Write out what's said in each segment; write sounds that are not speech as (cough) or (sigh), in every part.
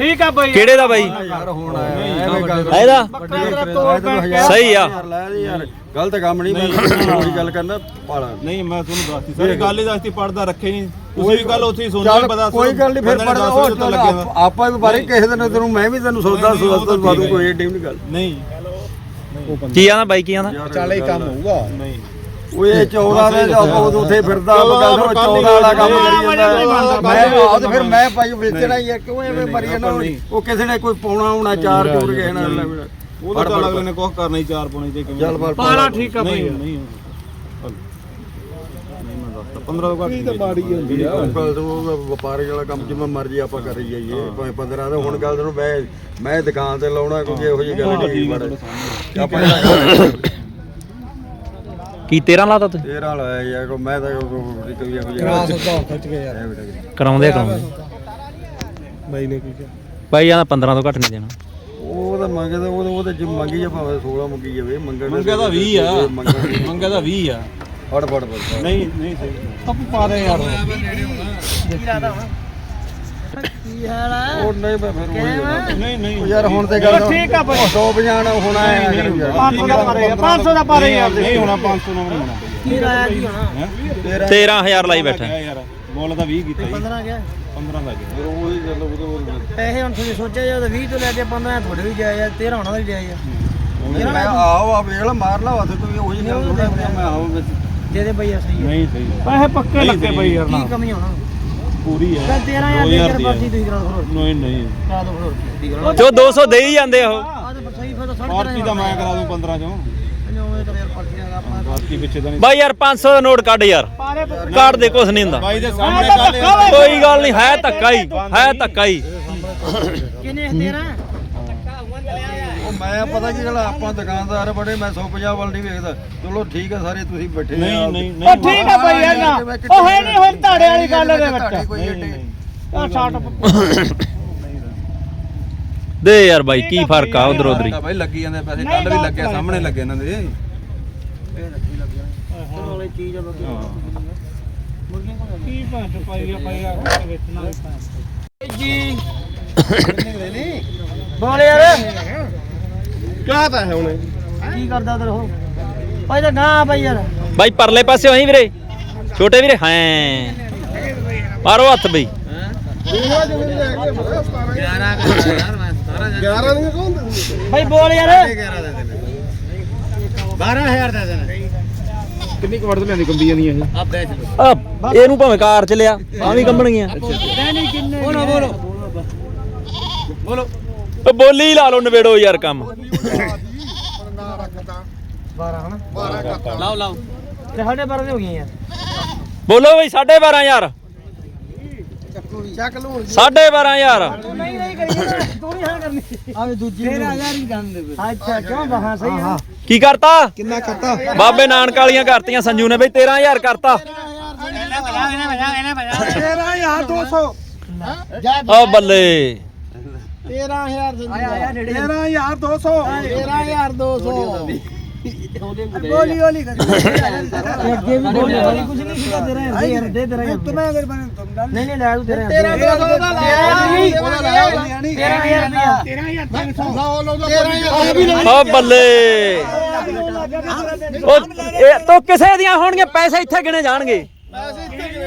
ਠੀਕ ਆ ਬਈ। ਕਿਹੜੇ ਦਾ ਬਾਈ? ਯਾਰ ਹੁਣ ਆਇਆ ਐਵੇਂ ਗੱਲ ਇਹਦਾ? ਸਹੀ ਆ। ਯਾਰ ਲੈ ਦੇ ਯਾਰ। ਗਲਤ ਕੰਮ ਨਹੀਂ ਮੈਂ ਉਹੀ ਗੱਲ ਕਰਨਾ ਪਾਲਾ। ਨਹੀਂ ਮੈਂ ਤੁਹਾਨੂੰ ਦੱਸਤੀ ਸਾਰੀ ਗੱਲ ਹੀ ਦੱਸਤੀ ਪੜਦਾ ਰੱਖੇ ਨਹੀਂ। ਤੁਸੀਂ ਵੀ ਗੱਲ ਉੱਥੇ ਹੀ ਚੱਲ ਪਤਾ ਕੋਈ ਗੱਲ ਨਹੀਂ ਫਿਰ ਪੜਦਾ ਉਹ ਲੱਗਿਆ ਵਾ। ਆਪਾਂ ਵੀ ਬਾਰੇ ਕਿਸੇ ਦਿਨ ਤੈਨੂੰ ਮੈਂ ਵੀ ਤੈਨੂੰ ਸੌਦਾ ਨਹੀਂ, ਉਹ ਸੌਦਾ ਤਾਂ ਬਾਦੂ ਠੀਕ ਕੋਈ ਏਡੀ ਵੀ ਨਹੀਂ ਗੱਲ। ਨਹੀਂ। ਕੀ ਆਂਦਾ ਬਾਈ ਕੀ ਆਂਦਾ? ਚੱਲ ਕੰਮ ਹੋਊਗਾ। ਨਹੀਂ। ਉਹ ਇਹ 14 ਦੇ ਉਹ ਉੱਥੇ ਫਿਰਦਾ ਚੌਦਾਂ ਬਗਾ ਦਾ 14 ਵਾਲਾ ਕੰਮ ਕਰੀ ਜਾਂਦਾ। ਮੈਂ ਤੇ ਫਿਰ ਮੈਂ ਭਾਈ ਵੇਚਣਾ ਹੀ ਆ ਕਿਉਂ ਐਵੇਂ ਮਰੀ ਜਾਂਦਾ? ਨਹੀਂ। ਉਹ ਕਿਸੇ ਨੇ ਕੋਈ ਪਾਉਣਾ ਹੋਣਾ ਚਾਰ ਚੋਰ ਗਏ ਨਾ ਉਹਦਾ ਤਾਂ ਅਗਲੇ ਨੇ ਕੁਝ ਕਰਨਾ ਹੀ ਚਾਰ ਪੁਣੇ ਤੇ ਕਿਵੇਂ ਪਾਲਾ ਠੀਕ ਆ ਨਹੀਂ ਬਈ ਨਹੀਂ ਚੱਲ। ਨਹੀਂ ਮੈਂ ਦੱਸਦਾ 15 ਤੋਂ ਘੱਟ ਨਹੀਂ ਮਾੜੀ ਹੁੰਦੀ ਆ। ਗੱਲ ਤੋਂ ਵਪਾਰਕ ਵਾਲਾ ਕੰਮ ਜਿਵੇਂ ਮਰਜ਼ੀ ਆਪਾਂ ਕਰੀ ਜਾਈਏ ਭਾਵੇਂ 15 ਦਾ ਹੁਣ ਗੱਲ ਤੈਨੂੰ ਮੈਂ ਮੈਂ ਦੁਕਾਨ ਤੇ ਲਾਉਣਾ ਕਿਉਂਕਿ ਇਹੋ ਜਿਹੀ ਗੱਲ ਨਹੀਂ। ਆਪਾਂ ਕੀ 13 ਲਾਤਾ ਤੂੰ? ਤੇਰਾ ਲਾਇਆ ਯਾਰ ਕੋ ਮੈਂ ਤਾਂ ਕੋਈ ਇਹੋ ਜਿਹਾ ਖਿੱਚ ਕੇ ਯਾਰ। ਕਰਾਉਂਦੇ ਆ, ਕਰਾਉਂਦੇ ਬਾਈ ਨੇ ਕੀ ਕਿਹਾ? ਬਾਈ ਆਂਦਾ 15 ਤੋਂ ਘੱਟ ਨਹੀਂ ਦੇਣਾ। ਉਹ ਤਾਂ ਮੰਗਦਾ ਉਹ ਉਹ ਤਾਂ ਜਿ ਮੰਗੀ ਜਾ ਭਾਵੇਂ 16 ਮੰਗੀ ਜਾਵੇ ਮੰਗਣ ਮੰਗਿਆ ਤਾਂ 20 ਆ। ਮੰਗਿਆ ਤਾਂ 20 ਆ। ਫੜ ਫੜ ਫੜ। ਨਹੀਂ ਨਹੀਂ ਸਹੀ। ਤੱਪ ਪਾ ਦੇ ਯਾਰ। ਉਹ ਨਹੀਂ ਮੈਂ ਫਿਰ ਉਹੀ ਗੱਲ। ਨਹੀਂ ਨਹੀਂ। ਉਹ ਯਾਰ ਹੁਣ ਤੇ ਗੱਲ ਠੀਕ ਆ ਬਈ। 100 50 ਹੁਣ ਆਇਆ ਕਰ ਯਾਰ। 500 ਦਾ ਪਾਰੇ 500 ਦਾ ਪਾਰੇ ਯਾਰ ਨਹੀਂ ਹੋਣਾ 500 ਨਾ ਹੋਣਾ। ਕੀ ਲਾਇਆ ਕੀ ਹੋਣਾ? ਤੇਰਾ 13000 ਲਾਈ ਬੈਠਾ। ਯਾਰ ਬੋਲ ਤਾਂ 20 ਕੀਤਾ 15 ਗਿਆ। 15 ਦਾ ਗਿਆ। ਉਹੀ ਗੱਲ ਉਹਦੇ ਹੋਰ ਪੈਸੇ ਹੁਣ ਤੁਸੀਂ ਸੋਚਿਆ ਜੇ 20 ਤੋਂ ਲੈ ਕੇ 15 ਤੁਹਾਡੇ ਵੀ ਜਾਇਆ 13 ਹੋਣਾ ਦਾ ਵੀ ਜਾਇਆ ਨਹੀਂ ਮੈਂ ਆਓ ਆ ਵੇਖ ਲਾ ਮਾਰ ਲਾ ਹੱਥ ਕੋਈ ਉਹੀ ਗੱਲ ਥੋੜਾ ਮੈਂ ਆਓ ਵਿੱਚ ਦੇ ਦੇ ਬਈ ਸਹੀ ਹੈ ਨਹੀਂ ਸਹੀ ਪੈਸੇ ਪੱਕੇ ਲੱਗੇ ਬਈ ਯਾਰ ਕੀ ਕਮੀ ਹੋਣਾ ਪੂਰੀ ਹੈ। ਚੱਲ 13000 ਦੇ ਕੇ ਪਰਚੀ ਤੁਸੀਂ ਕਰਾ ਦੋ ਨਹੀਂ ਨਹੀਂ। ਕਰਾ ਦੋ ਫਿਰ ਜੋ 200 ਦੇ ਹੀ ਜਾਂਦੇ ਉਹ। ਆ ਤੇ ਸਹੀ ਫਿਰ ਤਾਂ ਪਾਰਟੀ ਦਾ ਮੈਂ ਕਰਾ ਦੂੰ 15 ਚੋਂ। ਉਵੇਂ ਕਰ ਯਾਰ ਪਰਚੀ ਦਾ ਆਪਣਾ ਪਾਰਟੀ ਪਿੱਛੇ ਤਾਂ ਨਹੀਂ ਬਾਈ ਯਾਰ 500 ਦਾ ਨੋਟ ਕੱਢ ਯਾਰ। ਕੱਢ ਦੇ ਕੁਛ ਨਹੀਂ ਹੁੰਦਾ। ਬਾਈ ਦੇ ਸਾਹਮਣੇ ਗੱਲ ਹੈ ਕੋਈ ਗੱਲ ਨਹੀਂ ਹੈ ਧੱਕਾ ਹੀ ਹੈ ਧੱਕਾ ਹੀ। ਕਿੰਨੇ 13 ਉਹ ਮੈਂ ਪਤਾ ਕੀ ਗੱਲ ਆ, ਆਪਾਂ ਦੁਕਾਨਦਾਰ ਬੜੇ ਮੈਂ 150 ਵੱਲ ਨਹੀਂ ਵੇਖਦਾ। ਚਲੋ ਠੀਕ ਹੈ ਸਾਰੇ ਤੁਸੀਂ ਬੈਠੇ ਨਹੀਂ ਆ। ਨਹੀਂ ਉਹ ਨਹੀਂ ਠੀਕ ਆ ਬਈ ਯਾਰ ਨਾ ਉਹ ਹੈ ਨਹੀਂ ਹੁਣ ਤੁਹਾਡੇ ਵਾਲੀ ਗੱਲ ਦੇ ਤੁਹਾਡੀ ਵਿੱਚ। ਕੋਈ ਏਡੀ- ਆ ਛਾਟ ਦੇ ਯਾਰ ਬਾਈ ਕੀ ਫ਼ਰਕ ਆ ਉਧਰ ਉਧਰ ਹੀ ਬਾਈ ਲੱਗੀ ਜਾਂਦੇ ਪੈਸੇ ਕੱਲ ਵੀ ਲੱਗੇ ਸਾਹਮਣੇ ਲੱਗੇ ਇਹਨਾਂ ਦੇ ਵਾਲੀ ਚੀਜ਼ ਆ। ਬਾਕੀ ਕੀ ਭਾਂਟ ਪਾਈਆ ਪਾਈਆ ਵੇਚਣਾ ਜੀ। ਬੋਲ ਯਾਰ। ਕਿਆ ਤਾਂ ਹੈ ਹੁਣ? ਕੀ ਕਰਦਾ ਉਧਰ ਉਹ? ਭਾਈ ਤਾਂ ਗਾਂ ਭਾਈ ਯਾਰ। ਬਾਈ ਪਰਲੇ ਪਾਸੇ ਹੋਈ ਵੀਰੇ। ਛੋਟੇ ਵੀਰੇ ਹਾਂ। ਮਾਰੋ ਹੱਥ ਬਈ। 11 ਨਹੀਂ ਕੌਣ ਭਾਈ ਬੋਲ ਯਾਰ। 12000 ਦਾ ਦੇਣਾ। ਕਿੰਨੀ ਕੁ ਵੜਦ ਲੈਂਦੀ ਕੰਬੀਆਂ ਦੀਆਂ ਇਹ? ਆ ਇਹਨੂੰ ਭਾਵੇਂ ਕਾਰ ਚ ਲਿਆ ਵੀ ਕੰਬਣਗੀਆਂ। ਨਹੀਂ ਕਿੰਨੇ ਬੋਲੋ ਬੋਲੋ। ਉਹ ਬੋਲੀ ਹੀ ਲਾ ਲਓ ਨਵੇੜੋ ਯਾਰ ਕੰਮ। 12 ਹਨਾ ਲਾਓ ਲਾਓ। ਤੇ ਸਾਡੇ 12 ਦੇ ਹੋ ਗਈਆਂ ਯਾਰ। ਬੋਲੋ ਬਈ 12.5 ਯਾਰ। ਚੱਕ ਲੂ 12.5 ਯਾਰ। ਨਹੀਂ ਨਹੀਂ ਕਰੀ ਤੂੰ ਨਹੀਂ ਹਾਂ ਕਰਨੀ। ਆਵੇ ਦੂਜੀ 13000 ਹੀ ਕਰਨ ਦੇ ਅੱਛਾ ਕਿਉਂ ਬਹਾ ਸਹੀ ਹੈ ਕੀ ਕਰਤਾ? ਕਿੰਨਾ ਕਰਤਾ? ਬਾਬੇ ਨਾਨਕ ਵਾਲੀਆਂ ਕਰਤੀਆਂ ਸੰਜੂ ਨੇ ਬਈ 13000 ਕਰਤਾ। 13200 ਓ ਬੱਲੇ। 13000 13200 13200 ਬੋਲੀ ਬੋਲੀ। ਅੱਗੇ ਵੀ ਬੋਲੀ ਬੋਲੀ। ਕੁਝ ਨਹੀਂ ਸੀਗਾ ਤੇਰਾ ਯਾਰ ਦੇ ਤੇਰਾ ਤੁਮੇ ਅਗਰ ਬਣੇ ਤੁਮ ਨਹੀਂ ਨਹੀਂ ਲੈ ਤੂੰ ਤੇਰਾ 13200 ਦਾ ਲਾਇਆ ਉਹਦਾ ਲਾਇਆ 13000 13000 ਓ ਬੱਲੇ। ਉਹ ਇਹ ਤੋਂ ਕਿਸੇ ਦੀਆਂ ਹੋਣਗੀਆਂ ਪੈਸੇ ਇੱਥੇ ਗਿਣੇ ਜਾਣਗੇ।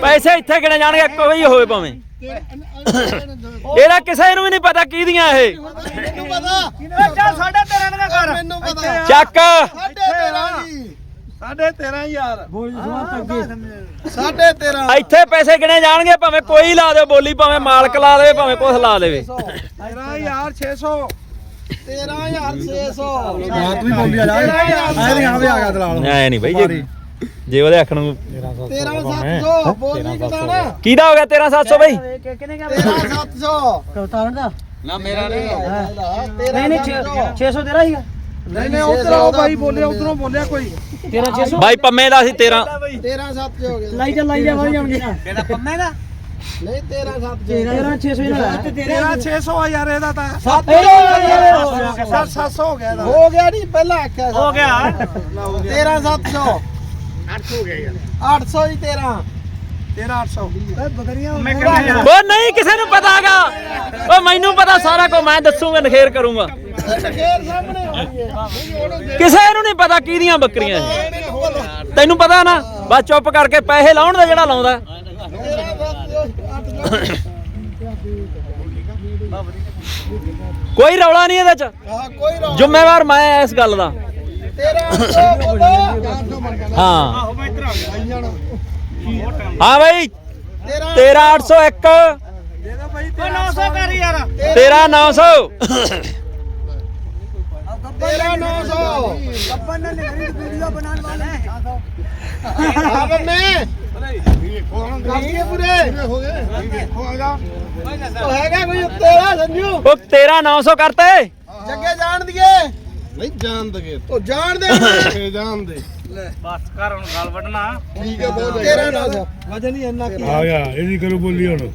ਪੈਸੇ ਇੱਥੇ ਗਿਣੇ ਜਾਣਗੇ ਕੋਈ ਹੋਵੇ ਭਾਵੇਂ। ਇਹਦਾ ਕਿਸੇ ਨੂੰ ਵੀ ਨਹੀਂ ਪਤਾ ਕਿਹਦੀਆਂ ਇਹ। ਚੱਲ 13 ਕਰ। ਮੈਨੂੰ ਪਤਾ। ਚੱਕ। ਸਾਢੇ 13000 ਬੋਲ ਜਵਾਬ ਅੱਗੇ ਸਾਢੇ 13 ਇੱਥੇ ਪੈਸੇ ਗਿਣੇ ਜਾਣਗੇ? ਭਾਵੇਂ ਕੋਈ ਲਾ ਦੇ ਬੋਲੀ ਭਾਵੇਂ ਮਾਲਕ ਲਾ ਦੇਵੇ ਭਾਵੇਂ ਕੁਛ ਲਾ ਦੇਵੇ। 13600 13600 ਹਾਂ ਤੂੰ ਹੀ ਬੋਲੀ ਆ ਜਾ ਐ ਨਹੀਂ ਆਵੇ ਆ ਗਿਆ ਦਲਾਲ ਐ ਨਹੀਂ ਬਈ ਜੇ। ਜੇ ਉਹਦੇ ਅੱਖ ਨੂੰ 13700 ਬੋਲੀ ਕਿਦਾਣਾ ਕਿਹਦਾ ਹੋ ਗਿਆ 13700 ਬਈ? ਕਿੰਨੇ ਕਾ 13700 ਕਵਤਾਰਨ ਦਾ। ਨਾ ਮੇਰਾ ਨਹੀਂ। ਨਹੀਂ ਨਹੀਂ 600 ਤੇਰਾ ਹੀਗਾ ਨਹੀਂ ਨਹੀਂ ਉਧਰ ਆਓ ਬਾਈ ਬੋਲਿਆ ਉਧਰੋਂ ਬੋਲਿਆ ਕੋਈ। ਤੇਰਾ 600 ਬਾਈ ਪੰਮੇ ਦਾ ਸੀ 13 13700 ਹੋ ਗਿਆ ਲਾਈ ਜਾ ਲਾਈ ਜਾ ਵਧ ਜਾਣਗੇ ਕਿਹਦਾ ਪੰਮੇ ਦਾ? ਨਹੀਂ 13 7 13 600 ਇਹਦਾ 13 600 ਆ ਯਾਰ ਇਹਦਾ ਤਾਂ। 7 700 ਹੋ ਗਿਆ ਇਹਦਾ। ਹੋ ਗਿਆ ਨਹੀਂ ਪਹਿਲਾਂ ਆਖਿਆ ਹੋ ਗਿਆ। 13 700 800 ਹੋ ਗਿਆ ਯਾਰ। 800 ਹੀ 13 13 800 ਬਕਰੀਆਂ ਮੈਂ ਉਹ ਨਹੀਂ ਕਿਸੇ ਨੂੰ ਪਤਾਗਾ। ਉਹ ਮੈਨੂੰ ਪਤਾ ਸਾਰਾ ਕੁਝ ਮੈਂ ਦੱਸੂਗਾ ਨਖੇਰ ਕਰੂੰਗਾ। ਖੇਰ ਸਾਹਮਣੇ ਹੋਣੀ ਹੈ ਕਿਸੇ ਨੂੰ ਨਹੀਂ ਪਤਾ ਕਿਹਦੀਆਂ ਬੱਕਰੀਆਂ ਇਹ। ਤੈਨੂੰ ਪਤਾ ਨਾ ਬਸ ਚੁੱਪ ਕਰਕੇ ਪੈਸੇ ਲਾਉਣ ਦਾ ਜਿਹੜਾ ਲਾਉਂਦਾ। ਕੋਈ ਰੌਲਾ ਨਹੀਂ ਇਹਦੇ ਚ। ਹਾਂ ਕੋਈ ਰੌਲਾ ਜ਼ਿੰਮੇਵਾਰ ਮੈਂ ਇਸ ਗੱਲ ਦਾ। 13 800 ਬੋਲੋ ਹਾਂ। ਹਾਂ ਬਾਈ। 13801 ਦੇ ਦੋ ਭਾਈ 900 ਕਰ ਯਾਰ। 13900 13 900 ਕੱਪਨ ਨੇ ਵੀਡੀਓ। ਬਣਾਉਣ ਵਾਲੇ। ਆ ਬੰਨੇ ਕਾਫੀ ਪੂਰੇ ਹੋ ਗਏ। ਉਹ ਹੈਗਾ ਕੋਈ ਉੱਤੇ ਆ ਸੰਜੂ? ਉਹ 13900 ਕਰਤੇ ਜੱਗੇ ਜਾਣ ਦੀਏ ਨਹੀਂ ਜਾਣ ਦਗੇ ਉਹ ਜਾਣ ਦੇ। (laughs) ਜਾਣ ਦੇ। ਬਸ ਕਰ ਹੁਣ ਗਾਲ ਵੱਢਣਾ। ਠੀਕ ਹੈ ਬਹੁਤ 13 900 ਵਜਨ ਹੀ ਇੰਨਾ ਕੀ। ਆ ਗਿਆ ਇਹਦੀ ਕਰੂ ਬੋਲੀ ਹੁਣ।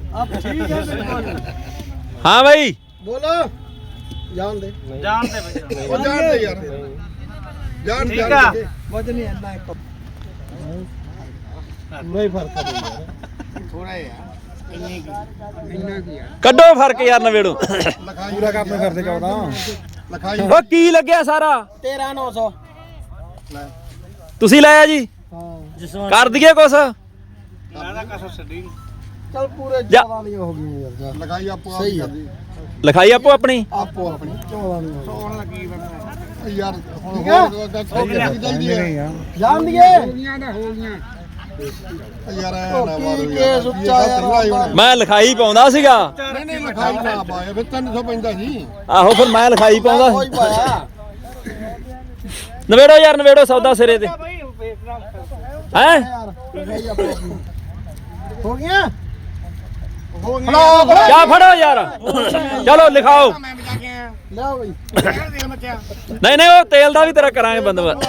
ਹਾਂ ਬਾਈ। ਬੋਲੋ। ਜਾਣ ਦੇ। ਜਾਣ ਦੇ ਬਈ ਉਹ ਜਾਣ ਦੇ ਯਾਰ। ਜਾਣ ਠੀਕ ਆ। ਵਜਨ ਹੀ ਇੰਨਾ ਇੱਕ। ਨਹੀਂ ਫ਼ਰਕ ਪੈਂਦਾ। ਥੋੜਾ ਯਾਰ ਇੰਨੇ ਕੀ। ਇੰਨਾ ਕੀ ਯਾਰ ਕੱਢੋ ਫ਼ਰਕ ਯਾਰ ਨਵੇੜੋ। ਪੂਰਾ ਕੰਮ ਕਰਦੇ ਚਾਹਦਾ ਲਖਾਈ। ਉਹ ਕੀ ਲੱਗਿਆ ਸਾਰਾ? 13 900 ਤੁਸੀਂ ਲਾਇਆ ਜੀ। ਹਾਂ। ਕਰ ਦਈਏ ਕੁਛ? ਚਲ ਪੂਰੇ ਜਾ। 14 ਦੀਆਂ ਹੋ ਗਈਆਂ ਯਾਰ ਆਪੋ ਲਿਖਾਈ ਆਪੋ ਆਪਣੀ? ਆਪੋ ਆਪਣੀ। 14 ਦੀਆਂ ਸੋਣ ਲੱਗੀ ਯਾਰ ਹੁਣ ਨਹੀਂ ਜਾਣ ਦੀਏ ਕੇਸ ਉੱਚਾ ਯਾਰ ਮੈਂ ਲਿਖਾਈ ਪਾਉਂਦਾ ਸੀਗਾ। ਨਹੀਂ ਨਹੀਂ ਲਖਾਈ ਨਾ ਪਾਇਆ ਫਿਰ 300 ਪੈਂਦਾ ਸੀ। ਆਹੋ ਫਿਰ ਮੈਂ ਲਿਖਾਈ ਪਾਉਂਦਾ। ਕੋਈ ਪਾਇਆ। ਨਵੇੜੋ ਯਾਰ ਨਵੇੜੋ ਸੌਦਾ ਸਿਰੇ ਤੇ। ਹੈ? ਹੋ ਗਿਆ ਹੋ ਗਿਆ ਕਿਆ ਫੜੋ ਯਾਰ। ਚਲੋ ਲਿਖਾਓ। ਲਿਆਓ ਬਈ। ਨਹੀਂ ਨਹੀਂ ਉਹ ਤੇਲ ਦਾ ਵੀ ਤੇਰਾ ਕਰਾਂਗੇ ਬੰਦੋਬਸਤ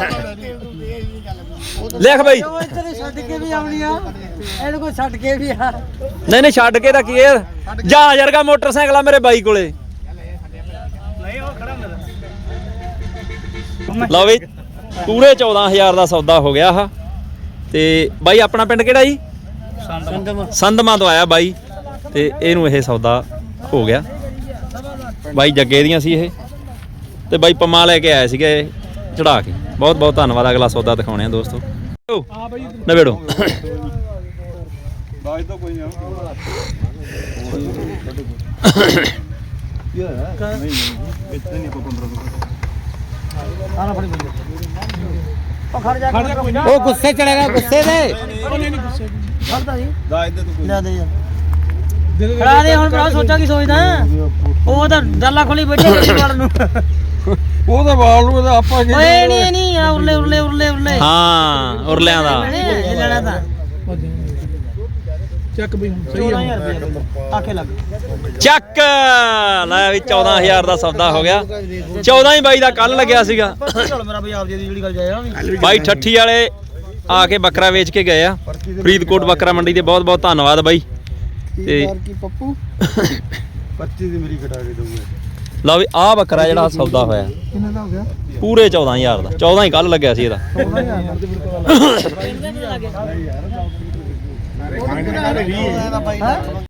ਲਿਖ ਬਈ। ਉਹ ਇੱਥੇ ਛੱਡ ਕੇ ਵੀ ਆਉਣੀ ਆ। ਇਹਨੂੰ ਕੋਈ ਛੱਡ ਕੇ ਵੀ ਆ। ਨਹੀਂ ਨਹੀਂ ਛੱਡ ਕੇ ਤਾਂ ਕੀ ਹੈ ਜਾ ਯਾਰਗਾ ਮੋਟਰਸਾਈਕਲ ਆ ਮੇਰੇ ਬਾਈ ਕੋਲੇ। ਲਓ ਵੀ ਪੂਰੇ 14000 ਦਾ ਸੌਦਾ ਹੋ ਗਿਆ ਆ ਤੇ ਬਾਈ ਆਪਣਾ ਪਿੰਡ ਕਿਹੜਾ ਜੀ? ਸੰਦਮਾ ਸੰਦਮਾ ਤੋਂ ਆਇਆ ਬਾਈ। ਤੇ ਇਹਨੂੰ ਇਹ ਸੌਦਾ ਹੋ ਗਿਆ। ਬਾਈ ਜੱਗੇ ਦੀਆਂ ਸੀ ਇਹ। ਤੇ ਬਾਈ ਪੰਮਾ ਲੈ ਕੇ ਆਇਆ ਸੀਗਾ ਇਹ ਚੜਾ ਕੇ। ਬਹੁਤ ਬਹੁਤ ਧੰਨਵਾਦ, ਅਗਲਾ ਸੌਦਾ ਦਿਖਾਉਣੇ ਆ ਦੋਸਤੋ। ਨਵੇੜੋ। ਉਹ ਗੁੱਸੇ ਚੜੇਗਾ ਗੁੱਸੇ ਦੇ। ਖੜਦਾ ਜੀ ਲੈ ਦੇ ਯਾਰ ਖੜਾ ਦੇ, ਹੁਣ ਭਰਾ ਸੋਚਾ ਕੀ ਸੋਚਦਾ। ਉਹ ਤਾਂ ਡੱਲਾ ਖੋਲੀ ਬੈਠੇ ਵਾਲ ਨੂੰ। ਉਹ ਤਾਂ ਬਾਲ ਨੂੰ ਤਾਂ ਆਪਾਂ ਕੀ ਓਏ ਨਹੀਂ ਨਹੀਂ ਆ ਉਰਲੇ ਉਰਲੇ ਉਰਲੇ ਉਰਲੇ। ਹਾਂ ਉਰਲਿਆਂ ਦਾ। ਇਹ ਲੈਣਾ ਤਾਂ। ਚੱਕ ਬਈ ਹੁਣ ਸਹੀ ਆ। ਆਖੇ ਲੱਗ। ਚੱਕ! ਲੈ ਵੀ 14000 ਦਾ ਸੌਦਾ ਹੋ ਗਿਆ। 14 ਹੀ ਬਾਈ ਦਾ ਕੱਲ ਲੱਗਿਆ ਸੀਗਾ। ਚਲ ਮੇਰਾ ਬਈ ਆਪ ਜੀ ਦੀ ਜਿਹੜੀ ਗੱਲ ਜਾਇਆ ਬਾਈ ਠੱਠੀ ਵਾਲੇ ਆ ਕੇ ਬੱਕਰਾ ਵੇਚ ਕੇ ਗਏ ਆ। ਫਰੀਦਕੋਟ ਬੱਕਰਾ ਮੰਡੀ ਦੇ ਬਹੁਤ ਬਹੁਤ ਧੰਨਵਾਦ ਬਾਈ। ਤੇ ਕੀ ਪੱਪੂ? (laughs) ਪਰਚੀ ਦੀ ਮੇਰੀ ਕਟਾ ਕੇ ਦਊਗਾ। ਲਓ ਵੀ ਆਹ ਬੱਕਰਾ ਜਿਹੜਾ ਸੌਦਾ ਹੋਇਆ। ਕਿੰਨੇ ਦਾ ਹੋ ਗਿਆ? ਪੂਰੇ 14000 ਦਾ। 14 ਹੀ ਕੱਲ ਲੱਗਿਆ ਸੀ ਇਹਦਾ। ਹਾਂ?